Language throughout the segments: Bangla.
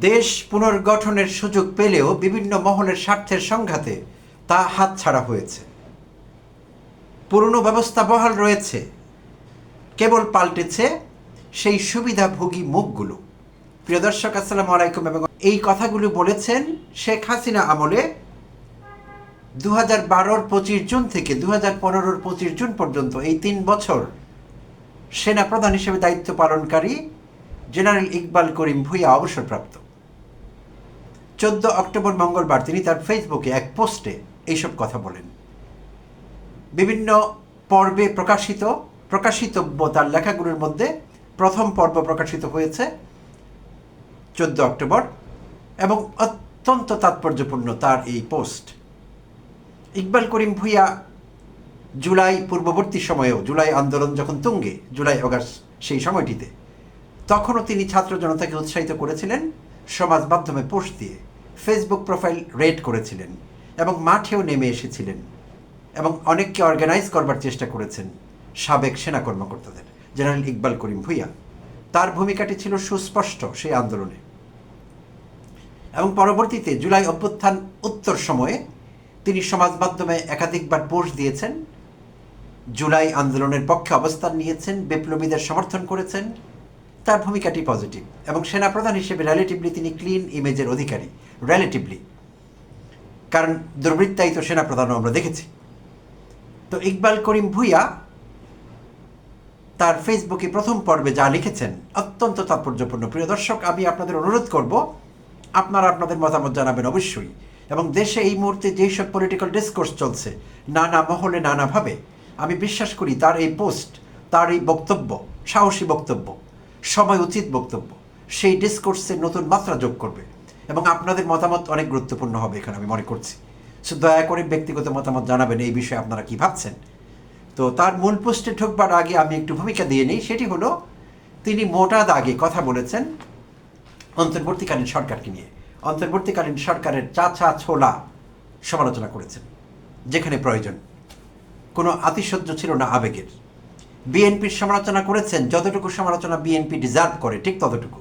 দেশ পুনর্গঠনের সুযোগ পেলেও বিভিন্ন মহলের স্বার্থের সংঘাতে তা হাতছাড়া হয়েছে। পুরনো ব্যবস্থা বহাল রয়েছে। কেবল পাল্টেছে সেই সুবিধাভোগী মুখগুলো। প্রিয় দর্শক, আসসালামু আলাইকুম এবং এই কথাগুলো বলেছেন শেখ হাসিনা আমলে দু হাজার বারোর পঁচিশ জুন থেকে দু হাজার পনেরোর পঁচিশ জুন পর্যন্ত এই তিন বছর সেনা প্রধান হিসেবে দায়িত্ব পালনকারী জেনারেল ইকবাল করিম ভুইয়া অবসরপ্রাপ্ত। চোদ্দ অক্টোবর মঙ্গলবার তিনি তার ফেসবুকে এক পোস্টে এইসব কথা বলেন। বিভিন্ন পর্বে প্রকাশিত, প্রকাশিতব্য তার লেখাগুলোর মধ্যে প্রথম পর্ব প্রকাশিত হয়েছে চোদ্দ অক্টোবর এবং অত্যন্ত তাৎপর্যপূর্ণ তার এই পোস্ট। ইকবাল করিম ভুইয়া জুলাই পূর্ববর্তী সময়েও জুলাই আন্দোলন যখন তুঙ্গে, জুলাই অগাস্ট সেই সময়টিতে, তখনও তিনি ছাত্র জনতাকে উৎসাহিত করেছিলেন সমাজ মাধ্যমে পোস্ট দিয়ে। ফেসবুক প্রোফাইল রেড করেছিলেন এবং মাঠেও নেমে এসেছিলেন এবং অনেককে অর্গানাইজ করবার চেষ্টা করেছেন সাবেক সেনা কর্মকর্তাদের জেনারেল ইকবাল করিম ভুইয়া। তার ভূমিকাটি ছিল সুস্পষ্ট সেই আন্দোলনে। এবং পরবর্তীতে জুলাই অভ্যুত্থান উত্তর সময়ে তিনি সমাজ মাধ্যমে একাধিকবার পোস্ট দিয়েছেন, জুলাই আন্দোলনের পক্ষে অবস্থান নিয়েছেন, বিপ্লবীদের সমর্থন করেছেন। তার ভূমিকাটি পজিটিভ এবং সেনাপ্রধান হিসেবে রিলেটিভলি তিনি ক্লিন ইমেজের অধিকারী। রিলেটিভলি কারণ দুর্বৃত্তায়িত সেনাপ্রধানও আমরা দেখেছি। তো ইকবাল করিম ভুইয়া তার ফেসবুকে প্রথম পর্বে যা লিখেছেন অত্যন্ত তাৎপর্যপূর্ণ। প্রিয় দর্শক, আমি আপনাদের অনুরোধ করব, আপনারা আপনাদের মতামত জানাবেন অবশ্যই। এবং দেশে এই মুহূর্তে যেসব পলিটিক্যাল ডিসকোর্স চলছে, নানা মহলে নানাভাবে, আমি বিশ্বাস করি তার এই পোস্ট তার এই বক্তব্য, সাহসী বক্তব্য, সময় উচিত বক্তব্য, সেই ডিসকোর্সে নতুন মাত্রা যোগ করবে। এবং আপনাদের মতামত অনেক গুরুত্বপূর্ণ হবে এখানে, আমি মনে করছি। সো দয়া করে ব্যক্তিগত মতামত জানাবেন এই বিষয়ে আপনারা কি ভাবছেন। তো তার মূল পোস্টে ঢুকবার আগে আমি একটু ভূমিকা দিয়ে নিই, সেটি হলো, তিনি মোটা দাগে কথা বলেছেন অন্তর্বর্তীকালীন সরকারকে নিয়ে। অন্তর্বর্তীকালীন সরকারের চাচা ছোলা সমালোচনা করেছেন, যেখানে প্রয়োজন। কোনো আতিশয্য ছিল না আবেগের। বিএনপির সমালোচনা করেছেন, যতটুকু সমালোচনা বিএনপি ডিজার্ভ করে, ঠিক ততটুকু।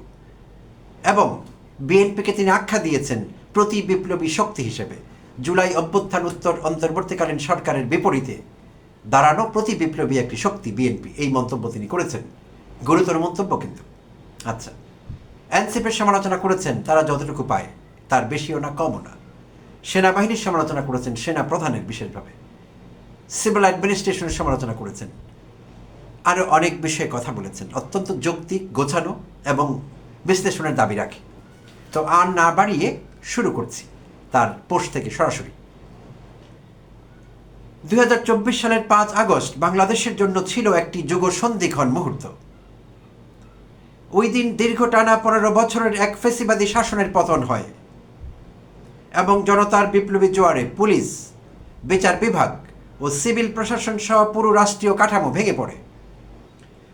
এবং বিএনপিকে তিনি আখ্যা দিয়েছেন প্রতি বিপ্লবী শক্তি হিসেবে। জুলাই অভ্যুত্থান উত্তর অন্তর্বর্তীকালীন সরকারের বিপরীতে দাঁড়ানো প্রতি বিপ্লবী একটি শক্তি বিএনপি। এই মন্তব্য তিনি করেছেন। গুরুতর মন্তব্য কিন্তু। আচ্ছা এনসিপির সমালোচনা করেছেন, তারা যতটুকু পায়, তার বেশিও না কমও না। সেনাবাহিনীর সমালোচনা করেছেন, সেনা প্রধানের বিশেষভাবে। সিভিল অ্যাডমিনিস্ট্রেশনের সমালোচনা করেছেন। আরও অনেক বিষয়ে কথা বলেছেন। অত্যন্ত যৌক্তিক, গোছানো এবং বিশ্লেষণের দাবি রাখে। তো আর না বাড়িয়ে শুরু করছি তার পোস্ট থেকে সরাসরি। দুই সালের পাঁচ আগস্ট বাংলাদেশের জন্য ছিল একটি যুগ সন্ধিক্ষণ মুহূর্ত। ওই দিন দীর্ঘ টানা পনেরো বছরের এক ফেসিবাদী শাসনের পতন হয় এবং জনতার বিপ্লবী জোয়ারে পুলিশ, বিচার বিভাগ ও সিভিল প্রশাসন সহ পুরো রাষ্ট্রীয় কাঠামো ভেঙে পড়ে।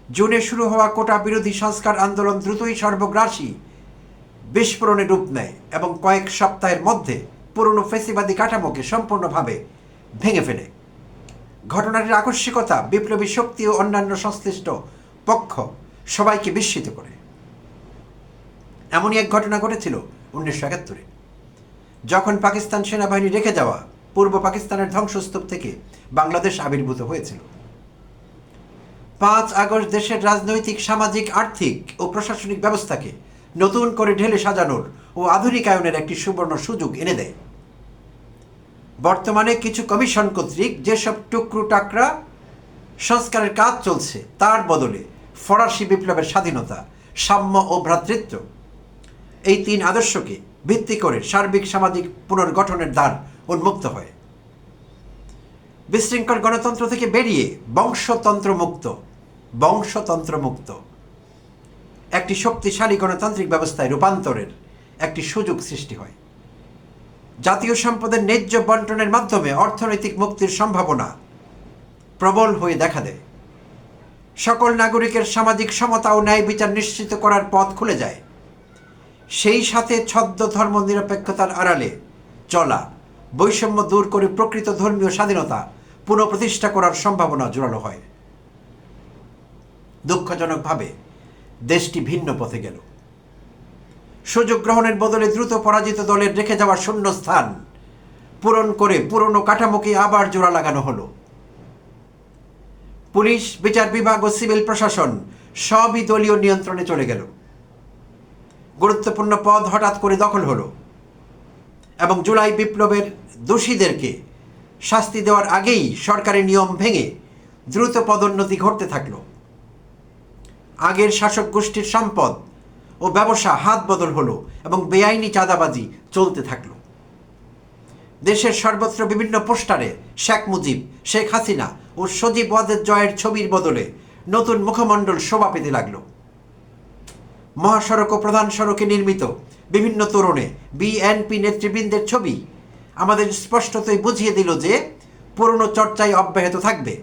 জুনে শুরু হওয়া কোটা বিরোধী সংস্কার আন্দোলন দ্রুতই সর্বগ্রাসী বিস্ফোরণে রূপ নেয় এবং কয়েক সপ্তাহের মধ্যে পুরনো ফেসিবাদী কাঠামোকে সম্পূর্ণভাবে ভেঙে ফেলে। ঘটনাটির আকস্মিকতা, বিপ্লবী শক্তি ও অন্যান্য সংশ্লিষ্ট পক্ষ সবাইকে বিস্মিত করে। এমনই এক ঘটনা ঘটেছিল উনিশশো একাত্তরে। যখন পাকিস্তান সেনাবাহিনী রেখে যাওয়া পূর্ব পাকিস্তানের ধ্বংসস্তূপ থেকে বাংলাদেশ আবির্ভূত হয়েছিল। পাঁচ আগস্ট দেশের রাজনৈতিক, সামাজিক, আর্থিক ও প্রশাসনিক ব্যবস্থাকে নতুন করে ঢেলে সাজানোর ও আধুনিকায়নের একটি সুবর্ণ সুযোগ এনে দেয়। বর্তমানে কিছু কমিশন কর্তৃক যেসব টুকরো টাকরা সংস্কারের কাজ চলছে, তার বদলে ফরাসি বিপ্লবের স্বাধীনতা, সাম্য ও ভ্রাতৃত্ব, এই তিন আদর্শকে ভিত্তি করে সার্বিক সামাজিক পুনর্গঠনের দ্বার উন্মুক্ত হয়। বিশৃঙ্খল গণতন্ত্র থেকে বেরিয়ে বংশতন্ত্র মুক্ত বংশতন্ত্র মুক্ত একটি শক্তিশালী গণতান্ত্রিক ব্যবস্থায় রূপান্তরের একটি সুযোগ সৃষ্টি হয়। জাতীয় সম্পদের ন্যায্য বন্টনের মাধ্যমে অর্থনৈতিক মুক্তির সম্ভাবনা প্রবল হয়ে দেখা দেয়। সকল নাগরিকের সামাজিক সমতা ও ন্যায় বিচার নিশ্চিত করার পথ খুলে যায়। সেই সাথে ছদ্ম ধর্ম নিরপেক্ষতার আড়ালে চলা, বৈষম্য দূর করে প্রকৃত ধর্মীয় স্বাধীনতা পুনঃপ্রতিষ্ঠা করার সম্ভাবনা জোরালো হয়। দুঃখজনকভাবে দেশটি ভিন্ন পথে গেল। সুযোগ গ্রহণের বদলে দ্রুত পরাজিত দলের রেখে যাওয়া শূন্য স্থান পূরণ করে পুরনো কাঠামোকে আবার জোড়া লাগানো হলো। পুলিশ, বিচার বিভাগ ও সিভিল প্রশাসন সবই দলীয় নিয়ন্ত্রণে চলে গেল। গুরুত্বপূর্ণ পদ হঠাৎ করে দখল হলো এবং জুলাই বিপ্লবের দোষীদেরকে শাস্তি দেওয়ার আগেই সরকারি নিয়ম ভেঙে দ্রুত পদোন্নতি ঘটতে থাকল। আগের শাসক গোষ্ঠীর সম্পদ ও ব্যবসা হাত বদল হলো এবং বেআইনি চাঁদাবাজি চলতে থাকল। দেশের সর্বত্র বিভিন্ন পোস্টারে শেখ মুজিব, শেখ হাসিনা ও সজীব ওয়াদের জয়ের ছবির বদলে নতুন মুখমণ্ডল শোভা পেতে লাগল। মহাসড়ক ও প্রধান সড়কে নির্মিত বিভিন্ন তোরণে বিএনপি নেতৃবৃন্দের ছবি আমাদের স্পষ্টতই বুঝিয়ে দিল যে পুরনো চর্চাই অব্যাহত থাকবে।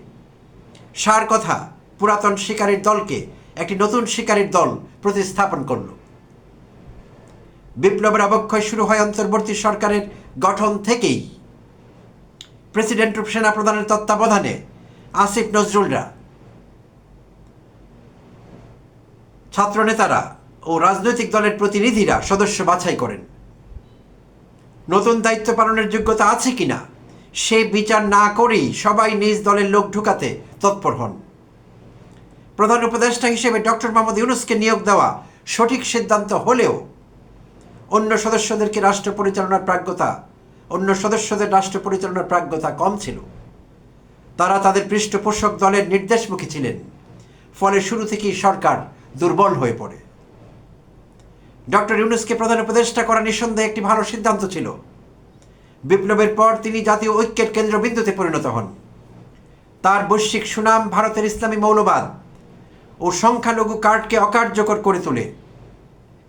সার কথা পুরাতন শিকারীর দলকে একটি নতুন শিকারীর দল প্রতিস্থাপন করল। বিপ্লবের অবক্ষয় শুরু হয় অন্তর্বর্তী সরকারের গঠন থেকেই। প্রেসিডেন্ট সেনা প্রধানের তত্ত্বাবধানে আসিফ নজরুলরা, ছাত্রনেতারা ও রাজনৈতিক দলের প্রতিনিধিরা সদস্য বাছাই করেন। নতুন দায়িত্ব পালনের যোগ্যতা আছে কিনা, সে বিচার না করেই সবাই নিজ দলের লোক ঢুকাতে তৎপর হন। প্রধান উপদেষ্টা হিসেবে ডক্টর মোহাম্মদ ইউনুসকে নিয়োগ দেওয়া সঠিক সিদ্ধান্ত হলেও অন্য সদস্যদেরকে রাষ্ট্র পরিচালনার প্রাজ্ঞতা, অন্য সদস্যদের রাষ্ট্র পরিচালনার প্রাজ্ঞতা কম ছিল। তারা তাদের পৃষ্ঠপোষক দলের নির্দেশমুখী ছিলেন, ফলে শুরু থেকেই সরকার দুর্বল হয়ে পড়ে। ডক্টর ইউনুসকে প্রধান উপদেষ্টা করা নিঃসন্দেহে একটি ভালো সিদ্ধান্ত ছিল। বিপ্লবের পর তিনি জাতীয় ঐক্যের কেন্দ্রবিন্দুতে পরিণত হন। তার বৈশ্বিক সুনাম ভারতের ইসলামী মৌলবাদ ও সংখ্যালঘু কার্ডকে অকার্যকর করে তোলে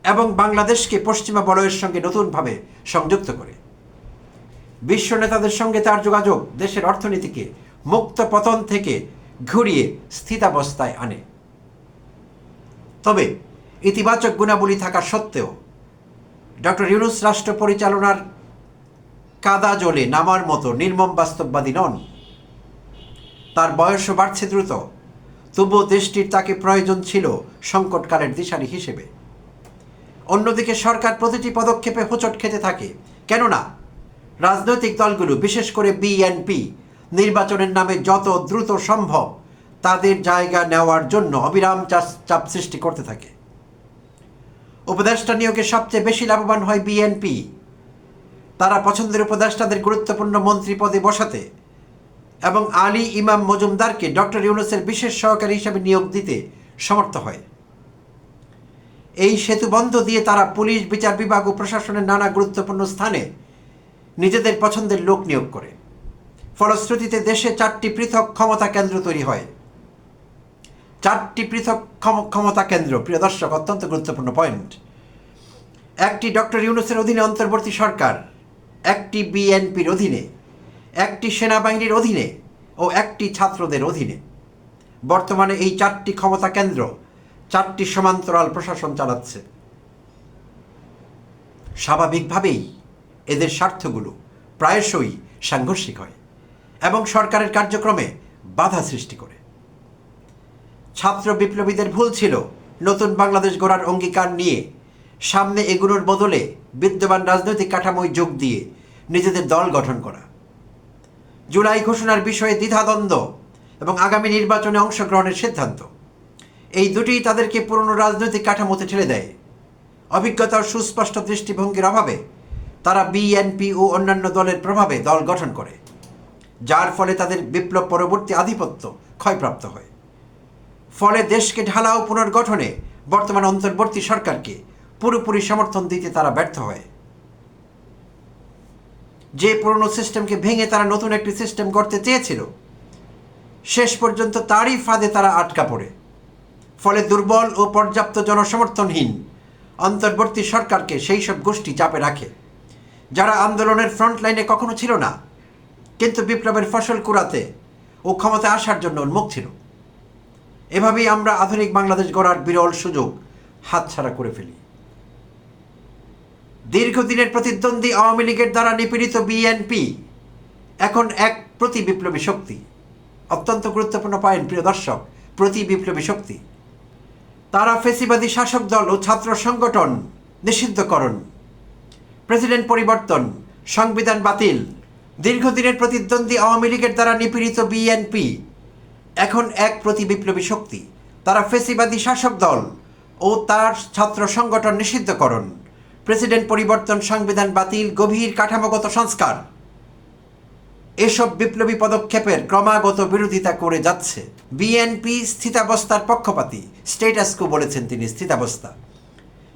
এবং বাংলাদেশকে পশ্চিমা বলয়ের সঙ্গে নতুনভাবে সংযুক্ত করে। বিশ্ব নেতাদের সঙ্গে তার যোগাযোগ দেশের অর্থনীতিকে মুক্ত পতন থেকে ঘুরিয়ে স্থিতাবস্থায় আনে। তবে ইতিবাচক গুণাবলী থাকা সত্ত্বেও ডক্টর ইউনুস রাষ্ট্র পরিচালনার কাদা জলে নামার মতো নির্মম বাস্তববাদী নন। তার বয়সও বাড়ছে দ্রুত। তবুও দেশটির তাকে প্রয়োজন ছিল সংকটকালের দিশারি হিসেবে। অন্যদিকে সরকার প্রতিটি পদক্ষেপে হোঁচট খেতে থাকে। কেননা, রাজনৈতিক দলগুলো, বিশেষ করে বিএনপি নির্বাচনের নামে যত দ্রুত সম্ভব তাদের জায়গা নেওয়ার জন্য অবিরাম চাপ- সৃষ্টি করতে থাকে। উপদেষ্টা নিয়োগে সবচেয়ে বেশি লাভবান হয় বিএনপি তারা পছন্দের উপদেষ্টাদের গুরুত্বপূর্ণ মন্ত্রী পদে বসাতে এবং আলী ইমাম মজুমদারকে ডক্টর ইউনুসের বিশেষ সহকারী হিসেবে নিয়োগ দিতে সমর্থ হয়। এই সেতু বন্ধ দিয়ে তারা পুলিশ, বিচার বিভাগ ও প্রশাসনের নানা গুরুত্বপূর্ণ স্থানে নিজেদের পছন্দের লোক নিয়োগ করে। ফলশ্রুতিতে দেশে চারটি পৃথক ক্ষমতা কেন্দ্র তৈরি হয়। চারটি পৃথক ক্ষম- ক্ষমতা কেন্দ্র, প্রিয় দর্শক, অত্যন্ত গুরুত্বপূর্ণ পয়েন্ট। একটি ডক্টর ইউনুসের অধীনে অন্তর্বর্তী সরকার, একটি বিএনপির অধীনে। একটি সেনাবাহিনীর অধীনে ও একটি ছাত্রদের অধীনে। বর্তমানে এই চারটি ক্ষমতা কেন্দ্র, চারটি সমান্তরাল প্রশাসন চালাচ্ছে। স্বাভাবিকভাবেই এদের স্বার্থগুলো প্রায়শই সাংঘর্ষিক হয় এবং সরকারের কার্যক্রমে বাধা সৃষ্টি করে। ছাত্র বিপ্লবীদের ভুল ছিল নতুন বাংলাদেশ গড়ার অঙ্গীকার নিয়ে সামনে এগুলোর বদলে বিদ্যমান রাজনৈতিক কাঠামোয় যোগ দিয়ে নিজেদের দল গঠন করা। জুলাই ঘোষণার বিষয়ে দ্বিধাদ্বন্দ্ব এবং আগামী নির্বাচনে অংশগ্রহণের সিদ্ধান্ত। এই দুটিই তাদেরকে পুরনো রাজনৈতিক কাঠামোতে ঠেলে দেয়। অভিজ্ঞতার সুস্পষ্ট দৃষ্টিভঙ্গির অভাবে তারা বিএনপি ও অন্যান্য দলের প্রভাবে দল গঠন করে, যার ফলে তাদের বিপ্লব পরবর্তী আধিপত্য ক্ষয়প্রাপ্ত হয়। ফলে দেশকে ঢালাও পুনর্গঠনে বর্তমান অন্তর্বর্তী সরকারকে পুরোপুরি সমর্থন দিতে তারা ব্যর্থ হয়। যে পুরনো সিস্টেমকে ভেঙে তারা নতুন একটি সিস্টেম করতে চেয়েছিল, শেষ পর্যন্ত তারই ফাঁদে তারা আটকা পড়ে। ফলে দুর্বল ও পর্যাপ্ত জনসমর্থনহীন অন্তর্বর্তী সরকারকে সেই সব গোষ্ঠী চাপে রাখে, যারা আন্দোলনের ফ্রন্ট লাইনে কখনো ছিল না, কিন্তু বিপ্লবের ফসল কুড়াতে ও ক্ষমতায় আসার জন্য উন্মুখ ছিল। এভাবেই আমরা আধুনিক বাংলাদেশ গড়ার বিরল সুযোগ হাতছাড়া করে ফেলি। দীর্ঘদিনের প্রতিদ্বন্দ্বী আওয়ামী লীগের দ্বারা নিপীড়িত বিএনপি এখন এক প্রতি বিপ্লবী শক্তি। অত্যন্ত গুরুত্বপূর্ণ পয়েন্ট প্রিয় দর্শক, প্রতি বিপ্লবী শক্তি। তারা ফেসিবাদী শাসক দল ও ছাত্র সংগঠন নিষিদ্ধকরণ। প্রেসিডেন্ট পরিবর্তন, সংবিধান বাতিল। দীর্ঘদিনের প্রতিদ্বন্দ্বী আওয়ামী লীগের দ্বারা নিপীড়িত বিএনপি এখন এক প্রতি বিপ্লবী শক্তি। তারা ফেসিবাদী শাসক দল ও তার ছাত্র সংগঠন নিষিদ্ধকরণ। প্রেসিডেন্ট পরিবর্তন সংবিধান বাতিল, গভীর কাঠামোগত সংস্কার। এসব বিপ্লবী পদক্ষেপের ক্রমাগত বিরোধিতা করে যাচ্ছে। বিএনপি স্থিতাবস্থার পক্ষপাতী স্টেটাসকো বলেছেন তিনি স্থিতাবস্থা।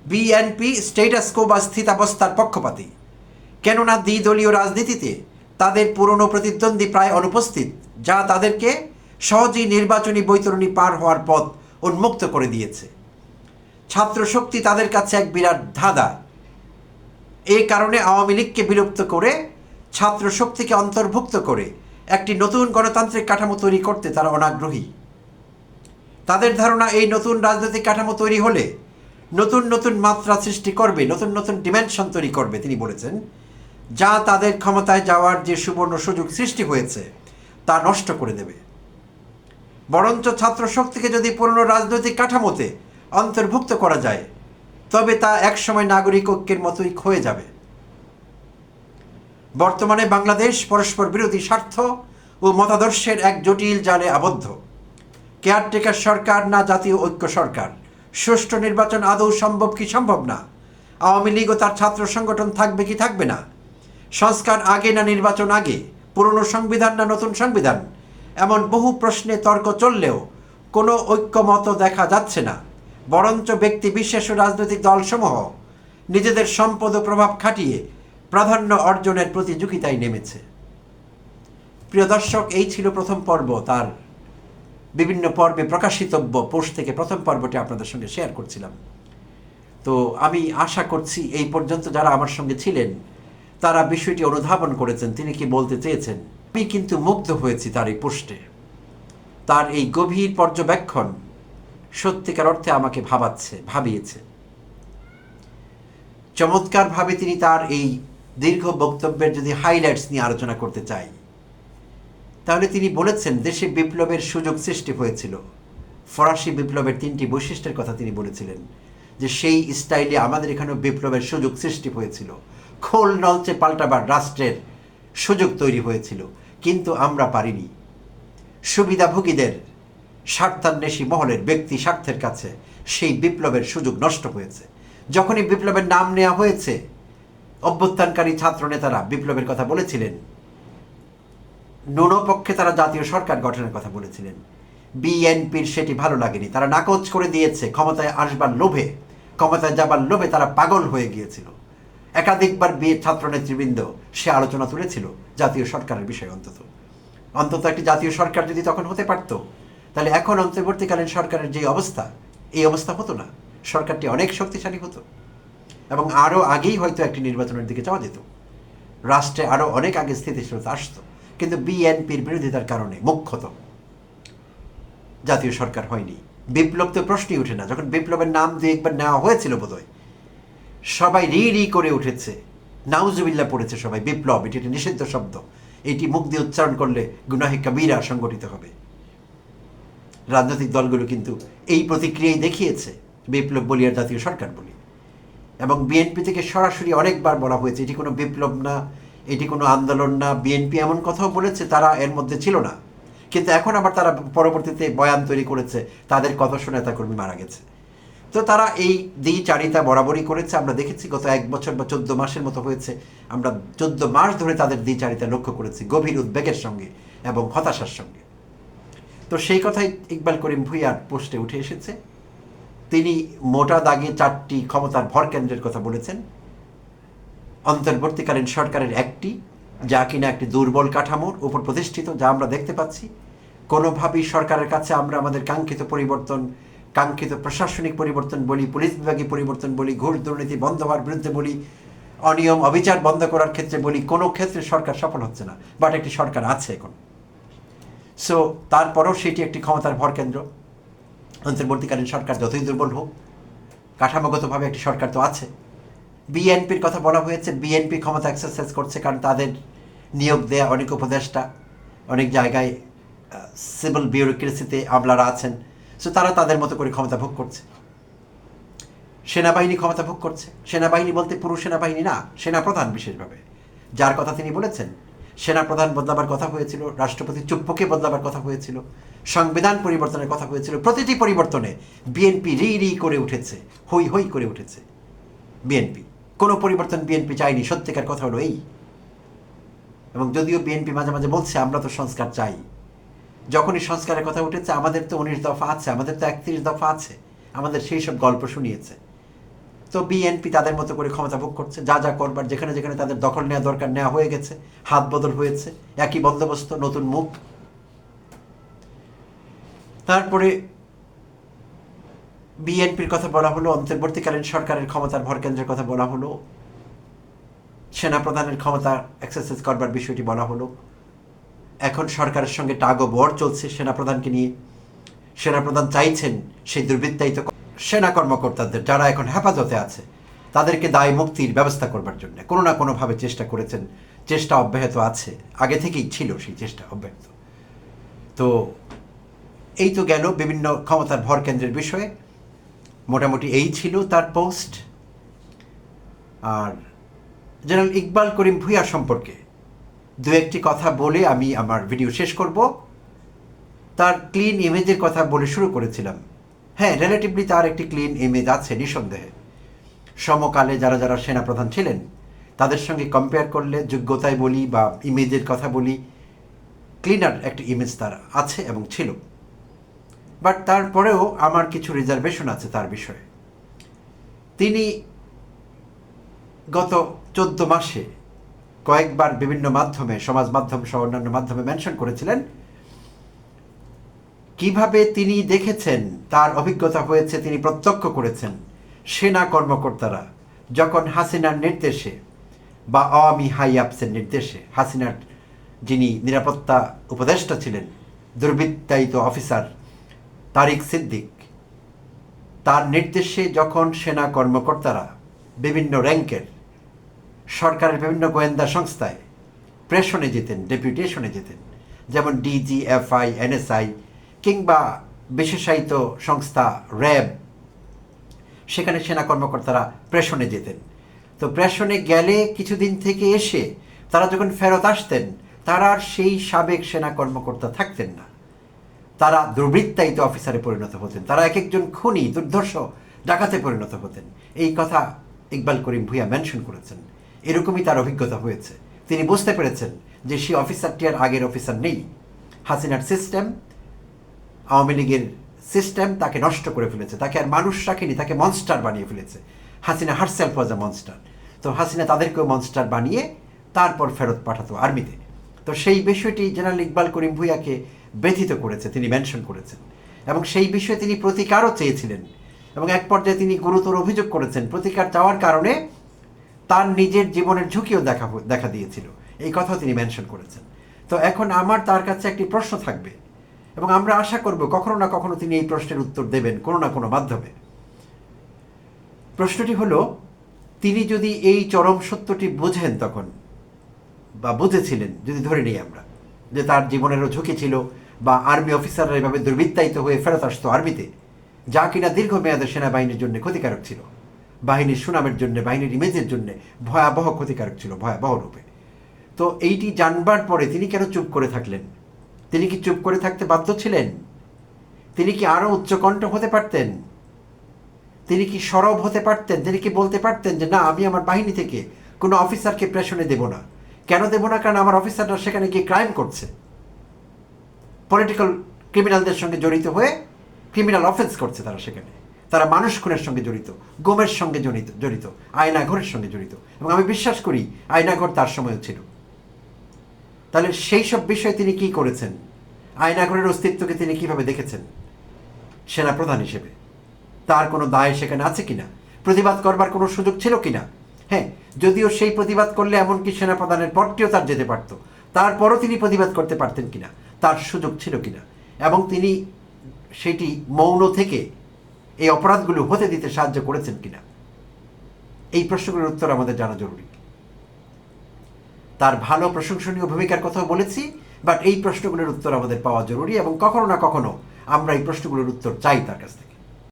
বিএনপি স্টেটাসকো বা স্থিতাবস্থার পক্ষপাতী। কেননা দ্বিদলীয় রাজনীতিতে তাদের পুরনো প্রতিদ্বন্দ্বী প্রায় অনুপস্থিত, যা তাদেরকে সহজেই নির্বাচনী বৈতরণী পার হওয়ার পথ উন্মুক্ত করে দিয়েছে। ছাত্র শক্তি তাদের কাছে এক বিরাট ধাঁধা। এই কারণে আওয়ামী লীগকে বিলুপ্ত করে, ছাত্র শক্তিকে অন্তর্ভুক্ত করে একটি নতুন গণতান্ত্রিক কাঠামো তৈরি করতে তারা অনাগ্রহী। তাদের ধারণা এই নতুন রাজনৈতিক কাঠামো তৈরি হলে নতুন নতুন মাত্রা সৃষ্টি করবে, নতুন নতুন ডিমেনশন তৈরি করবে, তিনি বলেছেন। যা তাদের ক্ষমতায় যাওয়ার যে সুবর্ণ সুযোগ সৃষ্টি হয়েছে, তা নষ্ট করে দেবে। বরঞ্চ ছাত্র শক্তিকে যদি পুরনো রাজনৈতিক কাঠামোতে অন্তর্ভুক্ত করা যায় তবে তা একসময় নাগরিক ঐক্যের মতোই ক্ষয়ে যাবে। বর্তমানে বাংলাদেশ পরস্পর বিরোধী স্বার্থ ও মতাদর্শের এক জটিল জালে আবদ্ধ। কেয়ারটেকার সরকার না জাতীয় ঐক্য সরকার? সুষ্ঠু নির্বাচন আদৌ সম্ভব কি সম্ভব না? আওয়ামী লীগ ও তার ছাত্র সংগঠন থাকবে কি থাকবে না? সংস্কার আগে না নির্বাচন আগে? পুরনো সংবিধান না নতুন সংবিধান? এমন বহু প্রশ্নে তর্ক চললেও কোনো ঐক্যমত দেখা যাচ্ছে না। বরঞ্চ ব্যক্তি বিশেষ রাজনৈতিক দলসমূহ নিজেদের সম্পদ ও প্রভাব খাটিয়ে প্রাধান্য অর্জনের প্রতিযোগিতায় নেমেছে। প্রিয় দর্শক, এই ছিল প্রথম পর্ব তার। বিভিন্ন পর্বে প্রকাশিতব্য পোস্ট থেকে প্রথম পর্বটি আপনাদের সঙ্গে শেয়ার করছিলাম। তো আমি আশা করছি এই পর্যন্ত যারা আমার সঙ্গে ছিলেন, তারা বিষয়টি অনুধাবন করেছেন, তিনি কি বলতে চেয়েছেন। আমি কিন্তু মুগ্ধ হয়েছি তার এই পোস্টে তার এই গভীর পর্যবেক্ষণ সত্যিকার অর্থে আমাকে ভাবাচ্ছে, ভাবিয়েছে। চমৎকারভাবে তিনি তার এই দীর্ঘ বক্তব্যের যদি হাইলাইটস নিয়ে আলোচনা করতে চাই, তাহলে তিনি বলেছেন, দেশে বিপ্লবের সুযোগ সৃষ্টি হয়েছিল। ফরাসি বিপ্লবের তিনটি বৈশিষ্ট্যের কথা তিনি বলেছিলেন, যে সেই স্টাইলে আমাদের এখানেও বিপ্লবের সুযোগ সৃষ্টি হয়েছিল। খোল নলচে পাল্টাবার রাষ্ট্রের সুযোগ তৈরি হয়েছিল, কিন্তু আমরা পারিনি। সুবিধাভোগীদের স্বার্থান্বেষী মহলের ব্যক্তি স্বার্থের কাছে সেই বিপ্লবের সুযোগ নষ্ট হয়েছে। যখনই বিপ্লবের নাম নেওয়া হয়েছে, অভ্যুত্থানকারী ছাত্র নেতারা বিপ্লবের কথা বলেছিলেন। ন্যূনপক্ষে তারা জাতীয় সরকার গঠনের কথা বলেছিলেন। বিএনপির সেটি ভালো লাগেনি। তারা নাকচ করে দিয়েছে, ক্ষমতায় আসবার লোভে। ক্ষমতায় যাবার লোভে তারা পাগল হয়ে গিয়েছিল। একাধিকবার বিয়ে ছাত্র নেতৃবৃন্দ সে আলোচনা তুলেছিল জাতীয় সরকারের বিষয়ে অন্তত। অন্তত একটি জাতীয় সরকার যদি তখন হতে পারত তাহলে এখন অন্তর্বর্তীকালীন সরকারের যে অবস্থা, এই অবস্থা হতো না। সরকারটি অনেক শক্তিশালী হতো এবং আরও আগেই হয়তো একটি নির্বাচনের দিকে যাওয়া যেত। রাষ্ট্রে আরও অনেক আগে স্থিতিশীলতা আসতো, কিন্তু বিএনপির বিরোধিতার কারণে মুখ্যত জাতীয় সরকার হয়নি। বিপ্লব তো প্রশ্নই উঠে না, যখন বিপ্লবের নাম দিয়ে একবার নেওয়া হয়েছিল বোধহয়, সবাই রি রি করে উঠেছে। নাউজুবিল্লা পড়েছে সবাই, বিপ্লব, এটি একটি নিষিদ্ধ শব্দ। এটি মুখ দিয়ে উচ্চারণ করলে গুনাহি কাবিরা সংগঠিত হবে। রাজনৈতিক দলগুলো কিন্তু এই প্রতিক্রিয়াই দেখিয়েছে, বিপ্লব বলি আর জাতীয় সরকার বলি। এবং বিএনপি থেকে সরাসরি অনেকবার বলা হয়েছে, এটি কোনো বিপ্লব না, এটি কোনো আন্দোলন না, বিএনপি এমন কথাও বলেছে, তারা এর মধ্যে ছিল না। কিন্তু এখন আবার তারা পরবর্তীতে বয়ান তৈরি করেছে, তাদের কথা শুনে নেতাকর্মী মারা গেছে। তো তারা এই দ্বিচারিতা বরাবরই করেছে, আমরা দেখেছি গত এক বছর বা চোদ্দ মাসের মতো হয়েছে, আমরা চোদ্দ মাস ধরে তাদের দ্বিচারিতা লক্ষ্য করেছি, গভীর উদ্বেগের সঙ্গে এবং হতাশার সঙ্গে। তো সেই কথাই ইকবাল করিম ভুইয়ার পোস্টে উঠে এসেছে। তিনি মোটা দাগে চারটি ক্ষমতার ভর কেন্দ্রের কথা বলেছেন। অন্তর্বর্তীকালীন সরকারের একটি, যা কিনা একটি দুর্বল কাঠামোর উপর প্রতিষ্ঠিত, যা আমরা দেখতে পাচ্ছি। কোনোভাবেই সরকারের কাছে আমরা আমাদের কাঙ্ক্ষিত পরিবর্তন, কাঙ্ক্ষিত প্রশাসনিক পরিবর্তন বলি, পুলিশ বিভাগীয় পরিবর্তন বলি, ঘুষ দুর্নীতি বন্ধ হওয়ার বিরুদ্ধে বলি, অনিয়ম, অবিচার বন্ধ করার ক্ষেত্রে বলি, কোনো ক্ষেত্রে সরকার সফল হচ্ছে না। বাট একটি সরকার আছে এখন। সো তারপরেও সেটি একটি ক্ষমতার ভর কেন্দ্র। অন্তর্বর্তীকালীন সরকার যতই দুর্বল হোক, কাঠামোগতভাবে একটি সরকার তো আছে। বিএনপির কথা বলা হয়েছে, বিএনপি ক্ষমতা এক্সারসাইজ করছে কারণ তাদের নিয়োগ দেয়া অনেক উপদেষ্টা, অনেক জায়গায় সিভিল বিউরোক্রেসিতে আমলারা আছেন। সো তারা তাদের মতো করে ক্ষমতা ভোগ করছে। সেনাবাহিনী ক্ষমতা ভোগ করছে। সেনাবাহিনী বলতে পুরো সেনাবাহিনী না, সেনাপ্রধান বিশেষভাবে। যার কথা তিনি বলেছেন সেনাপ্রধান বদলাবার কথা হয়েছিল, রাষ্ট্রপতি চুপ্পকে বদলাবার কথা হয়েছিল, সংবিধান পরিবর্তনের কথা হয়েছিল, প্রতিটি পরিবর্তনে বিএনপি রি রি করে উঠেছে, হই হই করে উঠেছে। বিএনপি, কোনো পরিবর্তন বিএনপি চায়নি, সত্যিকার কথা হলো এই। এবং যদিও বিএনপি মাঝে মাঝে বলছে, আমরা তো সংস্কার চাই। যখনই সংস্কারের কথা উঠেছে, আমাদের তো উনিশ দফা আছে, আমাদের তো একত্রিশ দফা আছে, আমাদের সেই সব গল্প শুনিয়েছে। তো বিএনপি তাদের মতো করে ক্ষমতা ভোগ করছে, যা যা করবার, যেখানে যেখানে তাদের দখল নেওয়া দরকার নেওয়া হয়ে গেছে, হাত বদল হয়েছে, একই বন্দোবস্ত, নতুন মুখ। তারপরে বিএনপির কথা বলা হলো, অন্তর্বর্তীকালীন সরকারের ক্ষমতার ভর কেন্দ্রের কথা বলা হলো, সেনাপ্রধানের ক্ষমতা এক্সারসাইজ করবার বিষয়টি বলা হলো। এখন সরকারের সঙ্গে টাগ বর চলছে সেনাপ্রধানকে নিয়ে। সেনাপ্রধান চাইছেন সেই দুর্বৃত্তায়িত সেনা কর্মকর্তাদের যারা এখন হেফাজতে আছে, তাদেরকে দায় মুক্তির ব্যবস্থা করবার জন্য কোনো না কোনোভাবে চেষ্টা করেছেন, চেষ্টা অব্যাহত আছে, আগে থেকেই ছিল সেই চেষ্টা অব্যাহত। তো এই তো গেল বিভিন্ন ক্ষমতার ভর কেন্দ্রের বিষয়ে। মোটামুটি এই ছিল তার পোস্ট। আর জেনারেল ইকবাল করিম ভুঁইয়া সম্পর্কে দু একটি কথা বলে আমি আমার ভিডিও শেষ করব। তার ক্লিন ইমেজের কথা বলে শুরু করেছিলাম। হ্যাঁ রিলেটিভলি তার একটি ক্লিন ইমেজ আছে নিঃসন্দেহে। সমকালে যারা যারা সেনাপ্রধান ছিলেন, তাদের সঙ্গে কম্পেয়ার করলে, যোগ্যতায় বলি বা ইমেজের কথা বলি ক্লিনার একটি ইমেজ তার আছে এবং ছিল। বাট তারপরেও আমার কিছু রিজার্ভেশন আছে তার বিষয়ে। তিনি গত চোদ্দ মাসে কয়েকবার বিভিন্ন মাধ্যমে, সমাজ মাধ্যম সহ অন্যান্য মাধ্যমে মেনশন করেছিলেন কীভাবে তিনি দেখেছেন, তার অভিজ্ঞতা হয়েছে তিনি প্রত্যক্ষ করেছেন সেনা কর্মকর্তারা যখন হাসিনার নির্দেশে বা আওয়ামী হাই আপসের নির্দেশে হাসিনার যিনি নিরাপত্তা উপদেষ্টা ছিলেন, দুর্বৃত্তায়িত অফিসার তারিক সিদ্দিক, তার নির্দেশে যখন সেনা কর্মকর্তারা বিভিন্ন র্যাঙ্কের সরকারের বিভিন্ন গোয়েন্দা সংস্থায় প্রেশনে যেতেন, ডেপুটেশনে যেতেন, যেমন ডিজিএফআই এনএসআই কিংবা বিশেষায়িত সংস্থা র্যাব, সেখানে সেনা কর্মকর্তারা প্রেশনে যেতেন। তো প্রেশনে গেলে কিছুদিন থেকে এসে তারা যখন ফেরত আসতেন, তারা আর সেই সাবেক সেনা কর্মকর্তা থাকতেন না। তারা দুর্বৃত্তায়িত অফিসারে পরিণত হতেন। তারা এক একজন খুনি, দুর্ধর্ষ, ডাকাতে পরিণত হতেন। এই কথা ইকবাল করিম ভুইয়া মেনশন করেছেন। এরকমই তার অভিজ্ঞতা হয়েছে। তিনি বুঝতে পেরেছেন যে সেই অফিসারটি আর আগের অফিসার নেই। হাসিনার সিস্টেম আওয়ামী লীগের সিস্টেম তাকে নষ্ট করে ফেলেছে। তাকে আর মানুষ রাখেনি, তাকে মনস্টার বানিয়ে ফেলেছে। Hasina herself was a monster তো হাসিনা তাদেরকেও মনস্টার বানিয়ে তারপর ফেরত পাঠাতো আর্মিতে তো সেই বিষয়টি জেনারেল ইকবাল করিম ভুইয়াকে ব্যথিত করেছে, তিনি মেনশন করেছেন। এবং সেই বিষয়ে তিনি প্রতিকারও চেয়েছিলেন। এবং এক পর্যায়ে তিনি গুরুতর অভিযোগ করেছেন, প্রতিকার চাওয়ার কারণে তার নিজের জীবনের ঝুঁকিও দেখা দেখা দিয়েছিল। এই কথাও তিনি মেনশন করেছেন। তো এখন আমার তার কাছে একটি প্রশ্ন থাকবে। এবং আমরা আশা করব কখনো না কখনো তিনি এই প্রশ্নের উত্তর দেবেন, কোনো না কোনো মাধ্যমে। প্রশ্নটি হলো, তিনি যদি এই চরম সত্যটি বোঝেন তখন, বা বুঝেছিলেন, যদি ধরে নিই আমরা, যে তার জীবনেরও ঝুঁকি ছিল, বা আর্মি অফিসাররা এভাবে দুর্বৃত্তায়িত হয়ে ফেরত আসতো আর্মিতে, যা কিনা দীর্ঘমেয়াদে সেনাবাহিনীর জন্য ক্ষতিকারক ছিল, বাহিনীর সুনামের জন্য, বাহিনীর ইমেজের জন্য ভয়াবহ ক্ষতিকারক ছিল, ভয়াবহ রূপে। তো এইটি জানবার পরে তিনি কেন চুপ করে থাকলেন? তিনি কি চুপ করে থাকতে বাধ্য ছিলেন? তিনি কি আরও উচ্চকণ্ঠ হতে পারতেন? তিনি কি সরব হতে পারতেন? তিনি কি বলতে পারতেন যে, না, আমি আমার বাহিনী থেকে কোনো অফিসারকে প্রেশনে দেব না। কেন দেব না? কারণ আমার অফিসাররা সেখানে গিয়ে ক্রাইম করছে। পলিটিক্যাল ক্রিমিনালদের সঙ্গে জড়িত হয়ে ক্রিমিনাল অফেন্স করছে তারা সেখানে। তারা মানুষ খুনের সঙ্গে জড়িত, গোমের সঙ্গে জড়িত জড়িত, আয়নাঘরের সঙ্গে জড়িত। এবং আমি বিশ্বাস করি, আয়নাঘর তার সময়ও ছিল। তাহলে সেই সব বিষয়ে তিনি কি করেছেন? আয়নাঘরের অস্তিত্বকে তিনি কীভাবে দেখেছেন? সেনাপ্রধান হিসেবে। তার কোনো দায় সেখানে আছে কিনা? প্রতিবাদ করবার কোনো সুযোগ ছিল কিনা? হ্যাঁ যদিও সেই প্রতিবাদ করলে এমনকি সেনাপ্রধানের পরটিও তার যেতে পারত। তারপরও তিনি প্রতিবাদ করতে পারতেন কিনা? তার সুযোগ ছিল কিনা? এবং তিনি সেটি মৌন থেকে এই অপরাধগুলো হতে দিতে সাহায্য করেছেন কিনা? এই প্রশ্নগুলোর উত্তর আমাদের জানা জরুরি। তার ভালো প্রশংসনীয় ভূমিকার কথাও বলেছি বাট এই প্রশ্নগুলোর উত্তর আমাদের পাওয়া জরুরি এবং কখনো না কখনো আমরা এই প্রশ্নগুলোর উত্তর চাই তার কাছ থেকে।